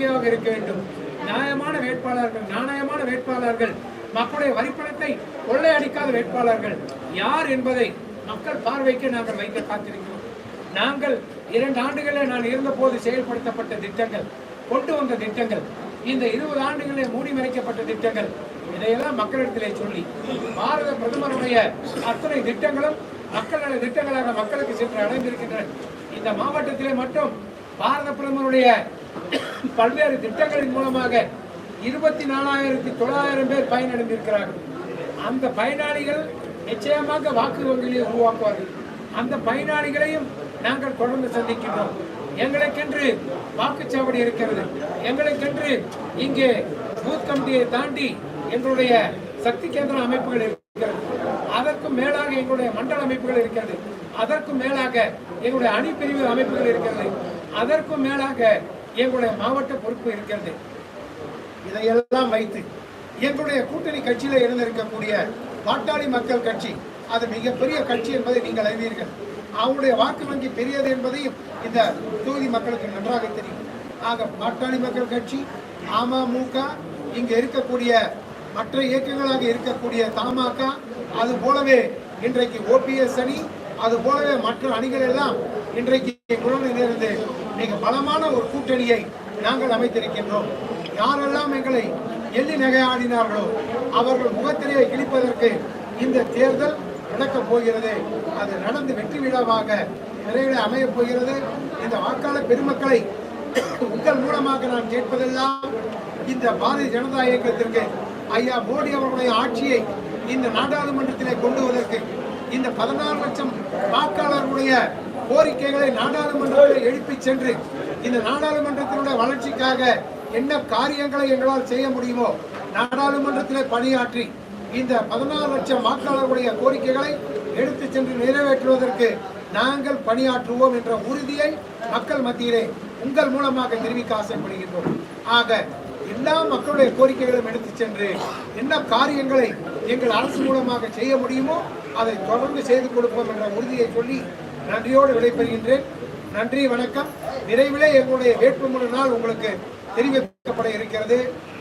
உறுதியாக இருக்க வேண்டும். நியாயமான வேட்பாளர்கள் நாணயமான வேட்பாளர்கள் மக்களுடைய வரிப்பணத்தை கொள்ளையடிக்காத வேட்பாளர்கள். யார் என்பதை மக்கள் பார்வைக்கு நாங்கள் வைக்க காத்திருக்கிறோம். நாங்கள் இரண்டு ஆண்டுகளில் நான் இருந்தபோது செயல்படுத்தப்பட்ட திட்டங்கள் கொண்டு வந்த திட்டங்கள் இந்த இருபது ஆண்டுகளில் மூடி மறைக்கப்பட்ட திட்டங்கள் இதையெல்லாம் மக்களிடத்திலே சொல்லி பாரத பிரதமருடைய அத்தனை திட்டங்களும் மக்களுடைய திட்டங்களாக மக்களுக்கு சென்று அடைந்திருக்கின்றன. இந்த மாவட்டத்திலே மட்டும் பாரத பிரதமருடைய பல்வேறு திட்டங்களின் மூலமாக இருபத்தி நாலாயிரத்தி தொள்ளாயிரம் பேர் பயனடைந்திருக்கிறார்கள். அந்த பயனாளிகள் நிச்சயமாக வாக்கு வங்கியை உருவாக்குவார்கள். அந்த பயனாளிகளையும் நாங்கள் தொடர்ந்து சந்திக்கின்றோம். எங்களுக்கென்று வாக்குச்சாவடி இருக்கிறது. எங்களுக்கென்று இங்கே பூத் கமிட்டியை தாண்டி எங்களுடைய சக்தி கேந்திர அமைப்புகள் இருக்கிறது. அதற்கும் மேலாக எங்களுடைய மண்டல அமைப்புகள் இருக்கிறது. அதற்கும் மேலாக எங்களுடைய அணிப்பிரிவு அமைப்புகள் இருக்கிறது. அதற்கும் மேலாக எங்களுடைய மாவட்ட பொறுப்பு இருக்கிறது. இதையெல்லாம் வைத்து எங்களுடைய கூட்டணி கட்சியில் இருந்திருக்கக்கூடிய பாட்டாளி மக்கள் கட்சி அது மிகப்பெரிய கட்சி என்பதை நீங்கள் அறிவீர்கள். அவங்களுடைய வாக்கு வங்கி பெரியது என்பதையும் இந்த தொகுதி மக்களுக்கு நன்றாக தெரியும். ஆக பாட்டாளி மக்கள் கட்சி அமமுக இங்கே இருக்கக்கூடிய மற்ற இயக்கங்களாக இருக்கக்கூடிய தமாக அது போலவே இன்றைக்கு ஓபிஎஸ் அணி அது போலவே மற்ற அணிகள் எல்லாம் இன்றைக்கு குழுவில் இணைந்து மிக பலமான ஒரு கூட்டணியை நாங்கள் அமைத்திருக்கின்றோம். யாரெல்லாம் எங்களை எள்ளி நகையாடினார்களோ அவர்கள் முகத்திலே கிழிப்பதற்கு இந்த தேர்தல் நடக்கப் போகிறது. அது நடந்து வெற்றி விழாவாக விரைவில் அமையப் போகிறது. இந்த வாக்காளர் பெருமக்களை உங்கள் மூலமாக நான் கேட்பதெல்லாம் இந்த பாரதிய ஜனதா இயக்கத்திற்கு ஐயா மோடி அவர்களுடைய ஆட்சியை இந்த நாடாளுமன்றத்திலே கொண்டு வருவதற்கு இந்த பதினாறு லட்சம் வாக்காளர்களுடைய கோரிக்கைகளை நாடாளுமன்றத்தில் எழுப்பி சென்று இந்த நாடாளுமன்றத்தினுடைய வளர்ச்சிக்காக என்ன காரியங்களை எங்களால் செய்ய முடியுமோ நாடாளுமன்றத்தில் பணியாற்றி இந்த பதினாறு லட்சம் வாக்காளர்களுடைய கோரிக்கைகளை எடுத்து சென்று நிறைவேற்றுவதற்கு நாங்கள் பணியாற்றுவோம் என்ற உறுதியை மக்கள் மத்தியிலே உங்கள் மூலமாக தெரிவிக்க ஆசைப்படுகின்றோம். ஆக எல்லா மக்களுடைய கோரிக்கைகளும் எடுத்து சென்று என்ன காரியங்களை எங்கள் அரசு மூலமாக செய்ய முடியுமோ அதை தொடர்ந்து செய்து கொடுப்போம் என்ற உறுதியை சொல்லி நன்றியோடு விடைபெறுகின்றேன். நன்றி வணக்கம். நிறைவிலே எங்களுடைய வேட்புமனு நாள் உங்களுக்கு தெரிவிக்கப்பட இருக்கிறது.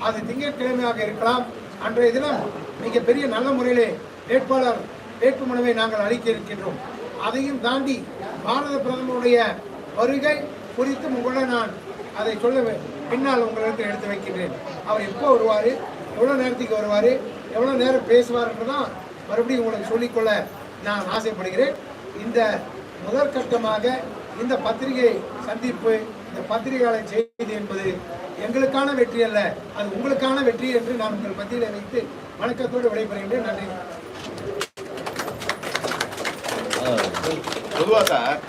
அது திங்கட்கிழமையாக இருக்கலாம். அன்றைய தினம் மிகப்பெரிய நல்ல முறையிலே வேட்பாளர் வேட்புமனுவை நாங்கள் அளிக்க இருக்கின்றோம் அதையும் தாண்டி பாரத பிரதமருடைய வருகை குறித்து உங்களை நான் அதை சொல்ல பின்னால் உங்களிடத்தில் எடுத்து வைக்கின்றேன். அவர் எப்போ வருவார்? எவ்வளோ நேரத்துக்கு வருவார்? எவ்வளோ நேரம் பேசுவார்ன்றதான் மறுபடியும் உங்களுக்கு சொல்லிக்கொள்ள நான் ஆசைப்படுகிறேன். இந்த முதற்கட்டமாக இந்த பத்திரிகை சந்திப்பு இந்த பத்திரிகையாளர் செய்தி என்பது எங்களுக்கான வெற்றி அல்ல அது உங்களுக்கான வெற்றி என்று நான் உங்கள் மத்தியில் வைத்து வணக்கத்தோடு விடைபெறுகின்றேன். நன்றி. பொதுவாக சார்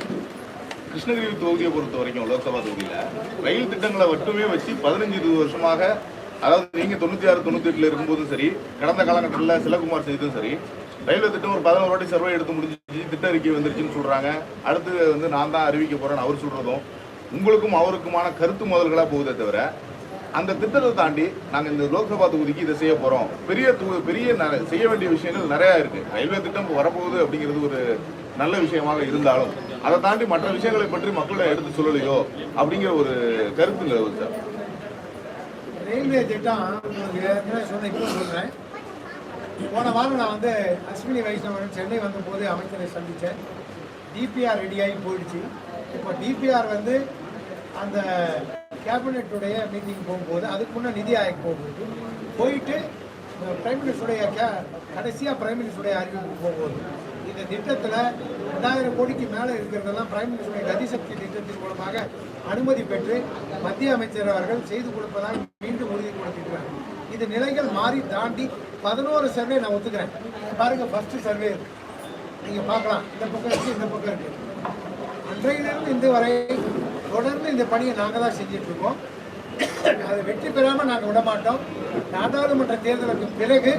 கிருஷ்ணகிரி தொகுதியை பொறுத்த வரைக்கும் லோக்சபா தொகுதியில் ரயில் திட்டங்களை மட்டுமே வச்சு பதினஞ்சு இருபது வருஷமாக அதாவது நீங்க தொண்ணூத்தி ஆறு தொண்ணூத்தி எட்டுல இருக்கும்போதும் சரி கடந்த காலகட்டத்தில் சிலகுமார் செய்ததும் சரி ரயில்வே திட்டம் ஒரு பதினோரு வாட்டி சர்வே எடுத்து முடிஞ்சிச்சு திட்ட அறிக்கை வந்துருச்சுன்னு சொல்றாங்க. அடுத்து வந்து நான் தான் அறிவிக்க போறேன்னு அவர் சொல்றதும் உங்களுக்கும் அவருக்குமான கருத்து முதல்களாக போகுதே தவிர அந்த திட்டத்தை தாண்டி நாங்கள் இந்த லோக்சபா தொகுதிக்கு இதை செய்ய போறோம். பெரிய தொகு- பெரிய செய்ய வேண்டிய விஷயங்கள் நிறைய இருக்கு. ரயில்வே திட்டம் வரப்போகுது அப்படிங்கிறது ஒரு நல்ல விஷயமாக இருந்தாலும் அதை தாண்டி மற்ற விஷயங்களை பற்றி மக்களிடம் எடுத்து சொல்லலையோ அப்படிங்கிற ஒரு கருத்து நிலவுது சார். ரயில்வே திட்டம் உங்களுக்கு ஏற்கனவே சொன்ன இப்போ சொல்கிறேன் போன வாரம் நான் வந்து அஸ்வினி வைஷ்ணவன் சென்னை வந்தபோது அமைச்சரை சந்தித்தேன். டிபிஆர் ரெடியாகி போயிடுச்சு. இப்போ டிபிஆர் வந்து அந்த கேபினெட்டுடைய மீட்டிங் போகும்போது அதுக்கு முன்னே நிதி ஆயோக் போகும்போது போயிட்டு பிரைம் மினிஸ்டருடைய கே கடைசியாக பிரைம் மினிஸ்டருடைய அறிவிப்பு போகும்போது இந்த திட்டத்தில் ரெண்டாயிரம் கோடிக்கு மேலே இருக்கிறதெல்லாம் பிரைம் மினிஸ்டருடைய கதிசக்தி திட்டத்தின் மூலமாக அனுமதி பெற்று மத்திய அமைச்சர் அவர்கள் செய்து கொடுப்பதாக மீண்டும் உறுதி கொடுத்திருக்கிறார் இந்த நிலைகள் மாறி தாண்டி பதினோரு சர்வே நான் ஒத்துக்கிறேன். பாருங்க ஃபர்ஸ்ட் சர்வே நீங்கள் பார்க்கலாம். இந்த பக்கம் இருக்கு இந்த பக்கம் இருக்கு. அன்றையிலிருந்து இந்த வரை தொடர்ந்து இந்த பணியை நாங்கள் தான் செஞ்சுட்டு இருக்கோம். அது வெற்றி பெறாமல் நாங்கள் விட மாட்டோம் நாடாளுமன்ற தேர்தலுக்கு பிறகு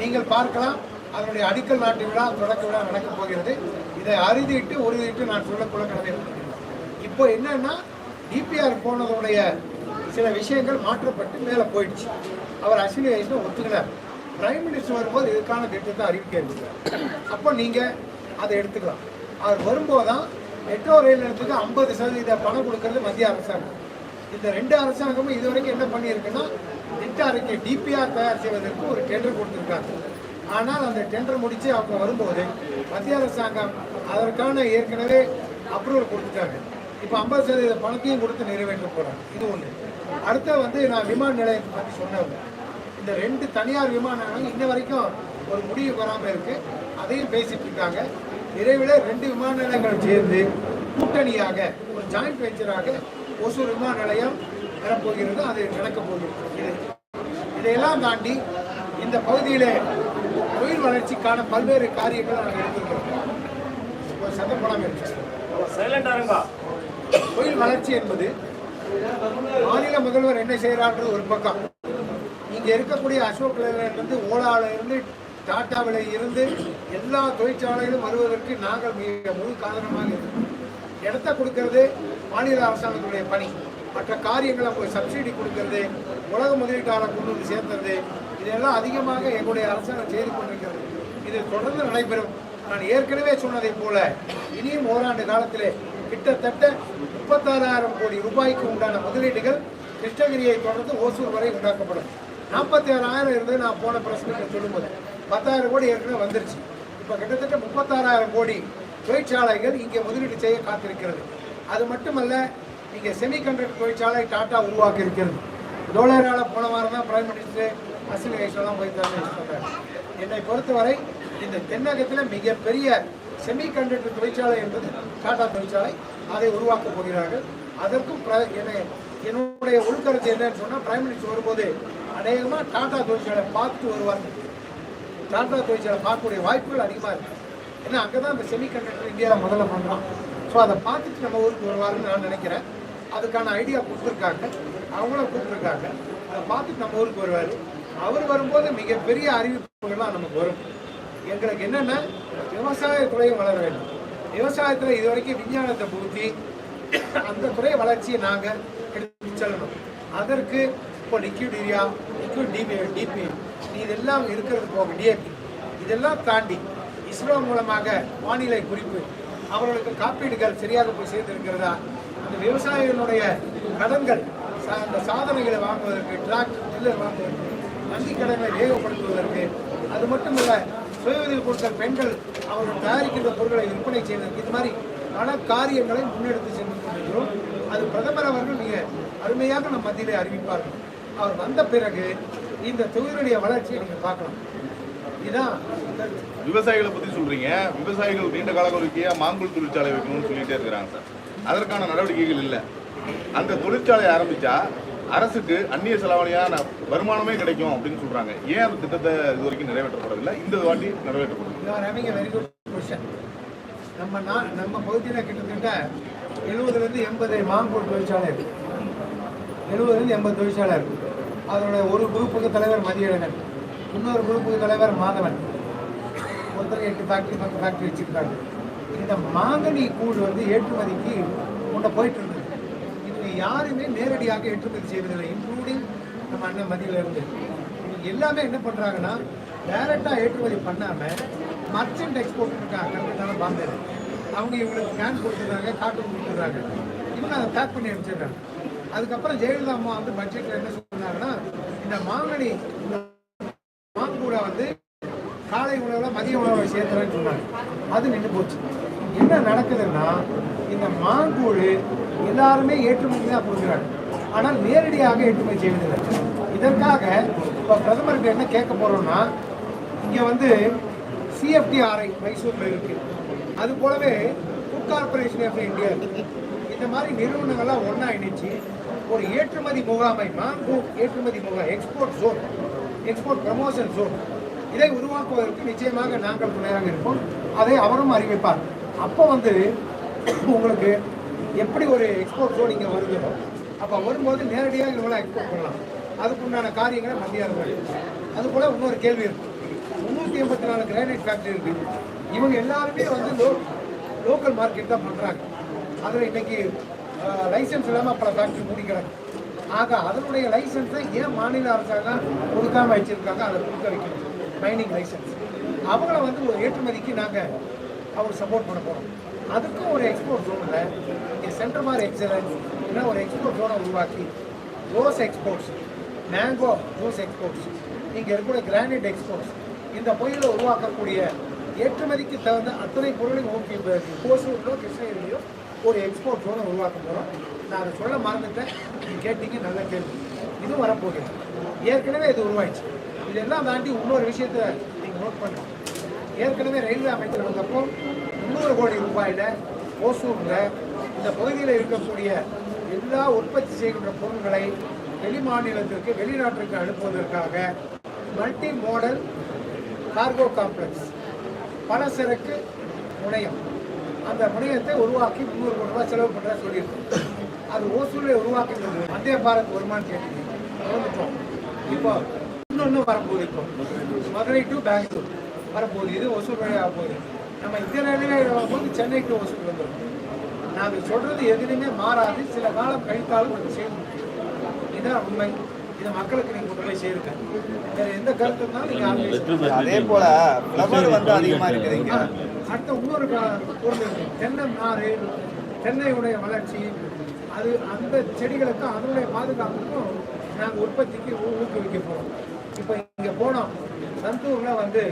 நீங்கள் பார்க்கலாம். அதனுடைய அடிக்கல் நாட்டு விழா தொடக்க விழா நடக்கப் போகிறது. இதை அறுதிட்டு உறுதிட்டு நான் சொல்லக்குள்ள கடமைப்பட்டிருக்கிறேன் இப்போ என்னன்னா டிபிஆர் போனதுடைய சில விஷயங்கள் மாற்றப்பட்டு மேலே போயிடுச்சு. அவர் அஸ்வினி வைஷ்ணவ் ஒத்துக்கினார். பிரைம் மினிஸ்டர் வரும்போது இதுக்கான திட்டத்தை அறிவிக்க இருக்கிறார் அப்போ நீங்கள் அதை எடுத்துக்கலாம். அவர் வரும்போது தான் மெட்ரோ ரயில் நிலையத்துக்கு ஐம்பது சதவீத பணம் கொடுக்கறது மத்திய அரசாங்கம். இந்த ரெண்டு அரசாங்கமும் இதுவரைக்கும் என்ன பண்ணியிருக்குன்னா திட்ட அறிக்கை டிபிஆர் தயார் செய்வதற்கு ஒரு டெண்டர் கொடுத்துருக்காங்க. ஆனால் அந்த டெண்டர் முடித்து அவங்க வரும்போது மத்திய அரசாங்கம் அதற்கான ஏற்கனவே அப்ரூவல் கொடுத்துட்டாங்க. இப்போ ஐம்பது சதவீத பணத்தையும் கொடுத்து நிறைவேற்ற போகிறாங்க இது ஒன்று அடுத்த வந்து நான் விமான நிலையத்தை பற்றி சொன்னேன். இந்த ரெண்டு தனியார் விமான நிலையம் இன்ன வரைக்கும் ஒரு முடிவு வராமல் இருக்குது அதையும் பேசிட்டு இருக்காங்க. விரைவில் ரெண்டு விமான நிலையங்கள் சேர்ந்து கூட்டணியாக ஒரு ஜாயிண்ட் வெஞ்சராக ஒசூர் விமான நிலையம் பெறப்போகிறது அது நடக்கப் போகிறது. இது இதையெல்லாம் தாண்டி இந்த பகுதியில் தொழில் வளர்ச்சிக்கான பல்வேறு காரியங்களை நாங்கள் எடுத்திருக்கிறோம் ஒரு சத்தப்படம் இருக்கு தொழில் வளர்ச்சி என்பது மாநில முதல்வர் என்ன செய்கிறான்றது ஒரு பக்கம். இங்க இருக்கக்கூடிய அசோக் இருந்து டாட்டாவில இருந்து எல்லா தொழிற்சாலைகளும் வருவதற்கு நாங்கள் மிக முழு காரணமாக இருக்கோம் இடத்த கொடுக்கறது மாநில அரசாங்கத்துடைய பணி. மற்ற காரியங்களை சப்சிடி கொடுக்கறது உலக முதலீட்டாளர் கொண்டு வந்து சேர்த்துறது இதெல்லாம் அதிகமாக எங்களுடைய அரசாங்கம் செய்து கொண்டிருக்கிறது. இது தொடர்ந்து நடைபெறும். நான் ஏற்கனவே சொன்னதைப் போல இனியும் ஓராண்டு காலத்திலே கிட்டத்தட்ட முப்பத்தாறாயிரம் கோடி ரூபாய்க்கு உண்டான முதலீடுகள் கிருஷ்ணகிரியை தொடர்ந்து ஓசூர் வரை உண்டாக்கப்படும். நாற்பத்தி ஆறாயிரம் இருந்து நான் போன பிரச்சனைக்கு சொல்லும்போது பத்தாயிரம் கோடி ஏற்கனவே வந்துருச்சு. இப்போ கிட்டத்தட்ட முப்பத்தாறாயிரம் கோடி தொழிற்சாலைகள் இங்கே முதலீடு செய்ய காத்திருக்கிறது. அது மட்டுமல்ல இங்கே செமிகண்டக்டர் தொழிற்சாலை டாட்டா உருவாக்கி இருக்கிறது டோலரால போன வாரம் தான் பிரைம் மினிஸ்டர் அசில் கைஸ்லாம் போய் தரேன்னு என்னை பொறுத்தவரை இந்த தென்னகத்தில் மிகப்பெரிய செமிகண்டக்டர் தொழிற்சாலை என்பது டாடா தொழிற்சாலை. அதை உருவாக்கப் போகிறார்கள். அதற்கும் என்னை- என்னுடைய உள்கருத்து என்னன்னு சொன்னால் பிரைம் மினிஸ்டர் வரும்போது அநேகமாக டாடா தொழிற்சாலை பார்த்துட்டு வருவார்கள் டாடா தொழிற்சாலை பார்க்கக்கூடிய வாய்ப்புகள் அதிகமாக இருக்கு. ஏன்னா அங்கே தான் இந்த செமிகண்டக்டர் இந்தியாவில் முதல்ல பண்ணுறான் ஸோ அதை பார்த்துட்டு நம்ம ஊருக்கு வருவாருன்னு நான் நினைக்கிறேன். அதுக்கான ஐடியா கொடுத்துருக்காங்க. அவங்களும் கொடுத்துருக்காங்க. அதை பார்த்துட்டு நம்ம ஊருக்கு வருவார். அவர் வரும்போது மிகப்பெரிய அறிவிப்புகள்லாம் நமக்கு வரும். எங்களுக்கு என்னென்னா விவசாயத்துறையும் வளர வேண்டும். விவசாயத்தில் இது வரைக்கும் விஞ்ஞானத்தை புகுத்தி அந்த துறை வளர்ச்சியை நாங்கள் எடுத்து செல்லணும். அதற்கு இப்போ liquid area liquid DP DP இதெல்லாம் இருக்கிறது போக டிஏபி இதெல்லாம் தாண்டி இஸ்ரோ மூலமாக வானிலை குறிப்பு அவர்களுக்கு காப்பீடுகள் சரியாக போய் சேர்ந்திருக்கிறதா அந்த விவசாயிகளுடைய கடன்கள் சா- அந்த சாதனைகளை வாங்குவதற்கு டிராக்டர் டில்லர் வாங்குவதற்கு வங்கி தேவைப்படுத்துவதற்கு வேகப்படுத்துவதற்கு அது மட்டும் இல்லை சுயதொழில் கொடுத்த பெண்கள் அவர்கள் தயாரிக்கின்ற பொருட்களை விற்பனை செய்வதற்கு இது மாதிரி பல காரியங்களை முன்னெடுத்து சென்று கொண்டிருக்கிறோம். அது பிரதமர் அவர்கள் மிக அருமையாக நம் மத்தியிலே அறிவிப்பார்கள். அவர் வந்த பிறகு இந்த தொழிலுடைய வளர்ச்சியை நீங்கள் பார்க்கலாம். இதுதான் விவசாயிகளை பத்தி சொல்றீங்க. விவசாயிகள் நீண்ட கால கோரிக்கையா மாங்குள் தொழிற்சாலை வைக்கணும்னு சொல்லிட்டே இருக்கிறாங்க சார். அதற்கான நடவடிக்கைகள் இல்லை. அந்த தொழிற்சாலை ஆரம்பிச்சா அரசுக்கு அந்நிய செலவழியான வருமானமே கிடைக்கும் அப்படின்னு சொல்றாங்க. ஏன் அந்த திட்டத்தை இது வரைக்கும் நிறைவேற்றப்படவில்லை? இந்த வாட்டி நிறைவேற்றப்படும் You are having நம்ம நான் நம்ம பகுதியில் கிட்டத்தட்ட எழுபதுலேருந்து எண்பது மாங்கூர் தொழிற்சாலை இருக்கு. எழுபதுலேருந்து எண்பது தொழிற்சாலை இருக்கு. அதனுடைய ஒரு குரூப்புக்கு தலைவர் மதியழகன் இன்னொரு குரூப்புக்கு தலைவர் மாதவன். ஒருத்தர் எட்டு ஃபேக்ட்ரி பத்து ஃபேக்ட்ரி வச்சுருக்காங்க இந்த மாங்கனி கூழ் வந்து ஏற்றுமதிக்கு கொண்டு போயிட்டு இருந்தது. இது யாருமே நேரடியாக ஏற்றுமதி செய்வதில்லை இன்க்ளூடிங் நம்ம அண்ணன் மதியிலிருந்து எல்லாமே என்ன பண்ணுறாங்கன்னா டைரெக்டாக ஏற்றுமதி பண்ணாமல் மர்ச்சன்ட் எக்ஸ்போர்ட் இருக்காங்க கல்கத்தால பாம்பே. அவங்க இவங்களுக்கு கேன் கொடுத்துருக்காங்க கார்ட்டூன் கொடுத்துருக்காங்க இவங்க அதை பேக் பண்ணி அனுப்பிச்சிடுறாங்க. அதுக்கப்புறம் ஜெயலலிதா அம்மா வந்து பட்ஜெட்டில் என்ன சொன்னாங்கன்னா இந்த மாங்கனி மாங்கூட வந்து காலை உணவில் மதிய உணவை சேர்த்துறேன்னு சொன்னாங்க. அது நின்று போச்சு. என்ன நடக்குதுன்னா இந்த மாங்கூழ் எல்லாருமே ஏற்றுமதி தான் கொடுக்குறாங்க ஆனால் நேரடியாக ஏற்றுமதி செய்வதில்லை. இதற்காக இப்போ பிரதமருக்கு என்ன கேட்க போகிறோம்னா இங்கே வந்து சிஎஃப்டிஆர்ஐ மைசூரில் இருக்கு. அது போலவே ஃபுட் கார்பரேஷன் ஆஃப் இந்தியா இந்த மாதிரி நிறுவனங்கள்லாம் ஒன்றா இணைச்சு ஒரு ஏற்றுமதி முகாமை மாங்கூ ஏற்றுமதி முகாம் export zone export promotion zone இதை உருவாக்குவதற்கு நிச்சயமாக நாங்கள் துணையாக இருப்போம். அதை அவரும் அறிவிப்பார். அப்போ வந்து உங்களுக்கு எப்படி ஒரு எக்ஸ்போர்ட் ஜோன் இங்கே வருதோ அப்போ வரும்போது நேரடியாக இவங்களாம் எக்ஸ்போர்ட் பண்ணலாம். அதுக்குண்டான காரியங்களை மத்திய அரசு அது போல இன்னொரு கேள்வி இருக்கு. முந்நூற்றி எண்பத்தி நாலு கிரானைட் ஃபேக்டரி இருக்கு. இவங்க எல்லாருமே வந்து லோ லோக்கல் மார்க்கெட் தான் பண்ணுறாங்க அதில் இன்னைக்கு லைசன்ஸ் இல்லாமல் பல ஃபேக்டரி மூடிக்கிறாங்க ஆக அதனுடைய லைசன்ஸை ஏன் மாநில அரசாங்கம் கொடுக்காமல் வச்சிருக்காங்க? அதை கொடுக்க வைக்கணும். மைனிங் லைசன்ஸ் அவங்கள வந்து ஒரு ஏற்றுமதிக்கு நாங்கள் அவர் சப்போர்ட் பண்ண போகிறோம் அதுக்கும் ஒரு எக்ஸ்போர்ட் ஜோனில் இங்கே சென்டர் ஃபார் எக்ஸலன்ஸ் இல்லை ஒரு எக்ஸ்போர்ட் ஜோனை உருவாக்கி rose exports mango juice exports இங்கே இருக்கக்கூடிய கிரானைட் எக்ஸ்போர்ட்ஸ் இந்த பகுதியில் உருவாக்கக்கூடிய ஏற்றுமதிக்கு தகுந்த அத்தனை பொருளையும் நோக்கி கோசூரிலோ கிருஷ்ணகிரிலையோ ஒரு எக்ஸ்போர்ட் ஜோனை உருவாக்க போகிறோம் நான் அதை சொல்ல மறந்துட்டேன். கேட்டீங்க நல்ல கேள்வி. இதுவும் வரப்போகுது. ஏற்கனவே இது உருவாயிடுச்சு. இதெல்லாம் தாண்டி இன்னொரு விஷயத்தை நீங்கள் நோட் பண்ணுங்க. ஏற்கனவே ரயில்வே அமைச்சர் வந்தப்போ முந்நூறு கோடி ரூபாயில் ஓசூரில் இந்த பகுதியில் இருக்கக்கூடிய எல்லா உற்பத்தி செய்கின்ற பொருட்களை வெளி மாநிலத்திற்கு வெளிநாட்டிற்கு அனுப்புவதற்காக மல்டி மாடல் கார்கோ காம்ப்ளெக்ஸ் பலசரக்கு முனையம். அந்த முனையத்தை உருவாக்கி முந்நூறு கோடி ரூபாய் செலவு பண்ணுறா சொல்லியிருக்கோம். அது ஓசூரில் உருவாக்கின்றது வந்தே பாரத் வருமானம் கேட்டீங்க இப்போ இன்னொன்று வரப்போகுது இப்போ. மதுரை டு பெங்களூர் வரப்போகுது. இது ஒசூர் வழியாக போகுது. நம்ம இந்திய ரயில்வே வரும்போது சென்னை டு ஒசூர் வந்துடும். நாங்கள் சொல்றது எதுலையுமே மாறாது. சில காலம் கழித்தாலும் அது செய்யணும் இதுதான் உண்மை. இதை மக்களுக்கு நீங்கள் கொண்டு போய் சேருங்க. வேற எந்த கருத்து இருந்தாலும் நீங்கள் ஆலோசிச்சு அதே போல ஃப்ளவர் வந்து அதிகமா இருக்குது இங்க அடுத்த இன்னொரு பொருள். தென்னை நாறு தென்னையுடைய வளர்ச்சி அது அந்த செடிகளுக்கும் அதனுடைய பாதுகாப்புக்கும் நாங்கள் உற்பத்திக்கு ஊ- ஊக்குவிக்க போகிறோம் இப்போ இங்கே போனோம். சந்தூரில் வந்து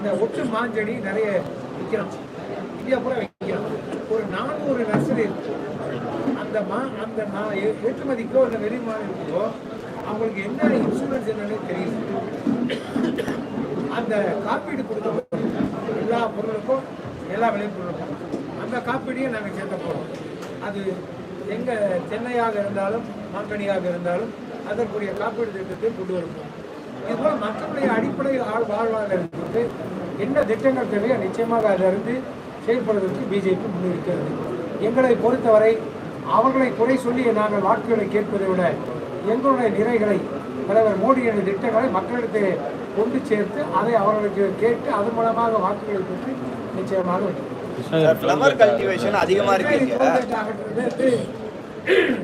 இந்த ஒட்டு மாஞ்செடி நிறைய விற்கிறோம். இந்தியா பூரா விற்கிறோம். ஒரு நானூறு நர்சரி இருக்கு. அந்த மா அந்த நான் ஏ- ஏற்றுமதிக்கோ இல்லை வெளி மாநிலத்துக்கோ அவங்களுக்கு என்ன இன்சூரன்ஸ் என்னன்னு தெரியல. அந்த காப்பீடு கொடுத்த எல்லா பொருளுக்கும் எல்லா விளைபொருளுக்கும் அந்த காப்பீடையும் நாங்கள் சேர்க்க போகிறோம் அது எங்கள் சென்னையாக இருந்தாலும் மாங்கனியாக இருந்தாலும் அதற்குரிய காப்பீடு திட்டத்தை கொண்டு வருவோம் இதுபோல் மக்களுடைய அடிப்படை ஆள் வாழ்வாதாரத்திற்கு என்ன திட்டங்கள் தேவையோ நிச்சயமாக அதிலிருந்து செயல்படுவதற்கு பிஜேபி முன்னிருக்கிறது எங்களை பொறுத்தவரை அவர்களை குறை சொல்லி நாங்கள் வாக்குகளை கேட்பதை விட எங்களுடைய நிறைகளை தலைவர் மோடியின் திட்டங்களை மக்களிடத்தை கொண்டு சேர்த்து அதை அவர்களுக்கு கேட்டு அதன் மூலமாக வாக்குகளை பெற்று நிச்சயமாக.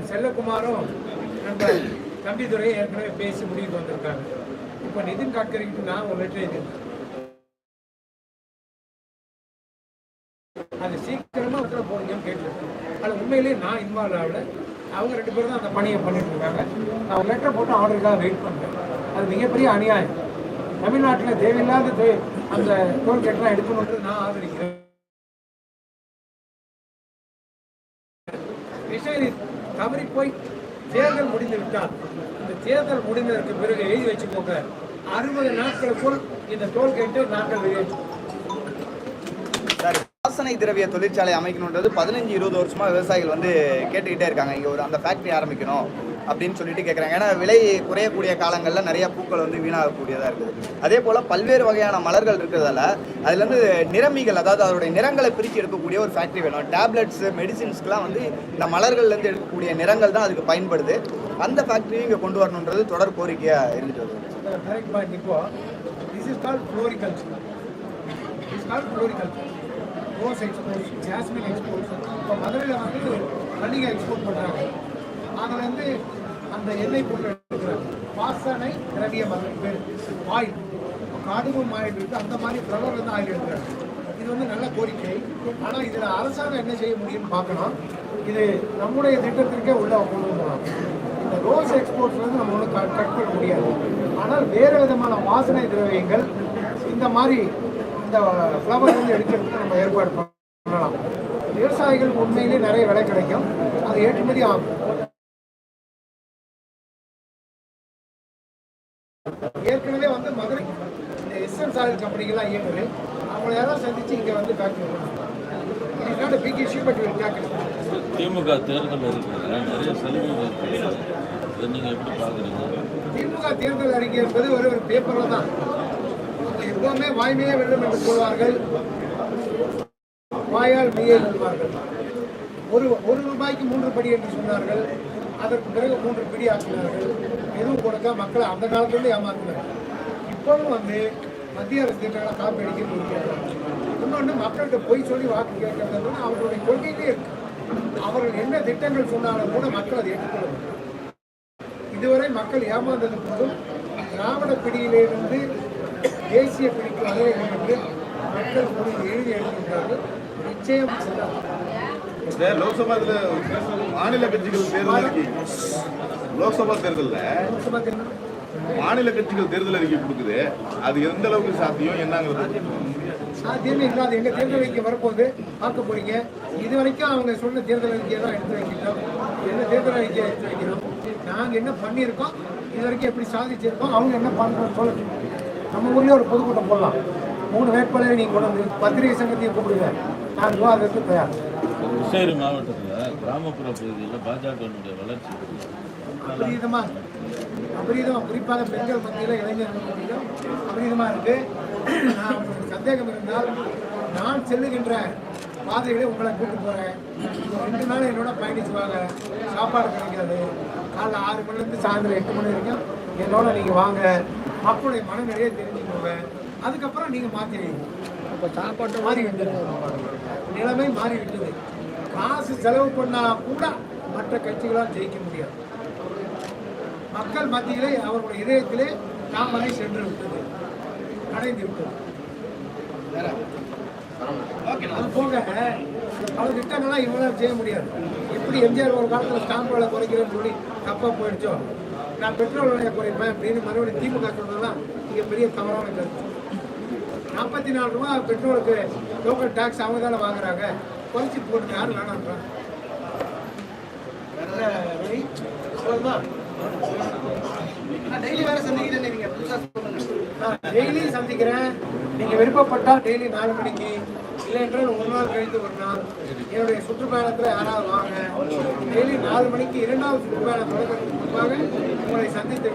செல்லகுமாரும் நம்ம தம்பிதுரை ஏற்கனவே பேசி முடிவுக்கு வந்திருக்காங்க. இப்போ நிதின் கட்கரிக்கு நான் ஒரு லெட்டர் எழுதியிருக்கேன். அது நான் இன்வால்வ் ஆகல. அவங்க ரெண்டு பேரும் தான் அந்த பணியை பண்ணிட்டு இருக்காங்க. நான் லெட்டர் போட்டு ஆர்டருக்காக வெயிட் பண்றேன். அது மிகப்பெரிய அநியாயம். தமிழ்நாட்டில் தேவையில்லாத தே- அந்த டோல்கேட்லாம் எடுக்கணுன்றது நான் ஆதரிக்கிறேன். கிருஷ்ணகிரி தவறி போய் தேர்தல் முடிந்து விட்டால் இந்த தேர்தல் முடிந்ததற்கு பிறகு எழுதி வச்சுக்கோங்க. அறுபது நாட்களுக்குள் இந்த டோல்கேட்டை நாங்கள் வெளியேற்றோம் வாசனை திரவிய தொழிற்சாலை அமைக்கணுன்றது பதினஞ்சு இருபது வருஷமா விவசாயிகள் வந்து கேட்டுக்கிட்டே இருக்காங்க. இங்க ஒரு அந்த ஃபேக்டரி ஆரம்பிக்கணும் அப்படின்னு சொல்லிட்டு கேட்குறாங்க ஏன்னா விலை குறையக்கூடிய காலங்களில் நிறைய பூக்கள் வந்து வீணாகக்கூடியதாக இருக்குது. அதே போல் பல்வேறு வகையான மலர்கள் இருக்கிறதால அதுலேருந்து நிறமிகள் அதாவது அதோடைய நிறங்களை பிரித்து எடுக்கக்கூடிய ஒரு ஃபேக்ட்ரி வேணும். டேப்லெட்ஸ் மெடிசின்ஸ்க்குலாம் வந்து இந்த மலர்கள்லேருந்து எடுக்கக்கூடிய நிறங்கள் தான் அதுக்கு பயன்படுது. அந்த ஃபேக்ட்ரியும் இங்கே கொண்டு வரணுன்றது தொடர் கோரிக்கையாக இருந்துட்டு வருது. ரோஸ் எக்ஸ்போர்ட்ஸ் ஜாஸ்மின் எக்ஸ்போர்ட்ஸ் இப்போ மதுரையில் வந்து மல்லிகை எக்ஸ்போர்ட் பண்ணுறாங்க அதுலேருந்து அந்த எண்ணெய் பொருள் எடுக்கிறாங்க பாசனை திரவியம் பேர் ஆயில் காடுகும் ஆயில் இருக்குது அந்த மாதிரி ஃப்ளவர் வந்து ஆயில் எடுக்கிறாங்க. இது வந்து நல்ல கோரிக்கை. ஆனால் இதில் அரசாங்கம் என்ன செய்ய முடியும்னு பார்க்கணும். இது நம்முடைய திட்டத்திற்கே உள்ள கொண்டு வந்துடலாம் இந்த ரோஸ் எக்ஸ்போர்ட்ஸ் வந்து நம்ம ஒன்றும் கட் பண்ண முடியாது. ஆனால் வேறு விதமான வாசனை திரவியங்கள் இந்த மாதிரி இந்த ஃப்ளவர் வந்து எடுக்கிறதுக்கு நம்ம ஏற்பாடு பண்ணலாம். விவசாயிகளுக்கு உண்மையிலே நிறைய விலை கிடைக்கும். அது ஏற்றுமதி ஆகும். ஏற்கனவே வந்து மதுரை இந்த எஸ்என் ஆயில் கம்பெனிகள்லாம் இயங்குது அவங்கள யாராவது சந்திச்சு இங்கே வந்து factory not big issue but will tackle DMK தேர்தல் இருக்கிறதுல நிறைய சலுகைகள் இருக்கு. இதை நீங்க எப்படி பாக்குறீங்க திமுக தேர்தல் அறிக்கை என்பது ஒரு ஒரு பேப்பர்ல தான். எப்பவுமே வாய்மையே வேண்டும் என்று சொல்வார்கள். வாயால் மெய்யை ஒரு ஒரு ரூபாய்க்கு மூன்று படி என்று சொன்னார்கள். அதற்கு பிறகு மூன்று பிடி ஆக்கினார்கள். எதுவும் கொடுக்க மக்களை அந்த காலத்திலிருந்து ஏமாத்தினார்கள். இப்போவும் வந்து மத்திய அரசு திட்டங்களை காப்பி அடிக்க முடியாது. இன்னொன்று மக்கள்கிட்ட பொய் சொல்லி வாக்கு கேட்கறது அவர்களுடைய கொள்கையிலே இருக்கு. அவர்கள் என்ன திட்டங்கள் சொன்னாலும் கூட மக்கள் அதை ஏற்றுக்கொள்ள இதுவரை மக்கள் ஏமாந்தது போதும் திராவிட பிடியிலிருந்து தேசிய பிடிக்கு வர வேண்டும் என்று மக்கள் ஒரு எழுதி எழுதியிருக்கிறார்கள் நிச்சயம் லோக்சபா மாநில கட்சிகள் தேர்தல் அறிக்கை. லோக்சபா தேர்தல்ல மாநில கட்சிகள் தேர்தல் அறிக்கை கொடுக்குது. அது எந்த அளவுக்கு சாத்தியம் என்னங்கிறது சாத்தியமே இல்லாத எங்க தேர்தல் அறிக்கை வரப்போகுது? பார்க்க போறீங்க. இது வரைக்கும் அவங்க சொன்ன தேர்தல் அறிக்கையை தான் எடுத்து வைக்கிறோம் என்ன தேர்தல் அறிக்கையை எடுத்து வைக்கிறோம்? நாங்க என்ன பண்ணியிருக்கோம்? இது வரைக்கும் எப்படி சாதிச்சிருக்கோம்? அவங்க என்ன பண்றோம் சொல்லணும் நம்ம ஊர்லயே ஒரு பொதுக்கூட்டம் போடலாம். மூணு வேட்பாளரை நீங்க கொண்டு வந்து பத்திரிகை சங்கத்தையும் கூப்பிடுங்க. நான் விவாதத்துக்கு தயார். கிருஷ்ணகிரி மாவட்டத்தில் கிராமப்புற பகுதியில் பாஜகவினுடைய வளர்ச்சி அபரீதமா அபரீதமா குறிப்பாக பெண்கள் மத்தியில் இளைஞர்கள் மத்தியிலும் அபரீதமா இருக்கு. நான் உங்களுக்கு சந்தேகம் இருந்தால் நான் செல்லுகின்ற பாதைகளை உங்களை கூட்டு போறேன். ஒரு ரெண்டு நாள் என்னோட பயணிச்சு வாங்க சாப்பாடு கிடைக்காது காலைல ஆறு மணிலேருந்து சாயந்தரம் எட்டு மணி வரைக்கும் என்னோட நீங்க வாங்க. மக்களுடைய மனநிலையை தெரிஞ்சுக்கோங்க. அதுக்கப்புறம் நீங்க மாற்றி இப்போ சாப்பாட்டு மாறி விட்டது நிலைமை மாறி விட்டது காசு செலவு பண்ணா கூட மற்ற கட்சிகளால் ஜெயிக்க முடியாது. மக்கள் மத்தியிலே அவருடைய இதயத்திலே தாமரை சென்று விட்டது. அடைந்து விட்டது. அது போக பல திட்டங்கள்லாம் இவங்களால செய்ய முடியாது. எப்படி எம்ஜிஆர் ஒரு காலத்தில் ஸ்டாம்ப் விலை குறைக்கிறேன்னு சொல்லி தப்பாக போயிடுச்சோ? நான் பெட்ரோல் விலையை குறைப்பேன் அப்படின்னு மறுபடியும் திமுக சொன்னதெல்லாம் இங்கே பெரிய தவறான கருத்து. நாற்பத்தி நாலு ரூபா பெட்ரோலுக்கு லோக்கல் டேக்ஸ் அவங்க தானே வாங்குறாங்க. குறைச்சி போட்டு யாரும் அவ்வளவுதான் டெய்லி வேற சந்திக்கிறேன் நீங்க புதுசா சொல்லுங்க. நான் டெய்லி சந்திக்கிறேன். நீங்க விருப்பப்பட்டா டெய்லி நாலு மணிக்கு இல்லை என்றால் ஒரு நாள் கழித்து ஒரு நாள். என்னுடைய சுற்றுப்பயணத்தில் யாராவது வாங்க. டெய்லி நாலு மணிக்கு இரண்டாவது சுற்றுப்பயணம் தொடங்குறதுக்கு முன்பாக உங்களை சந்தித்து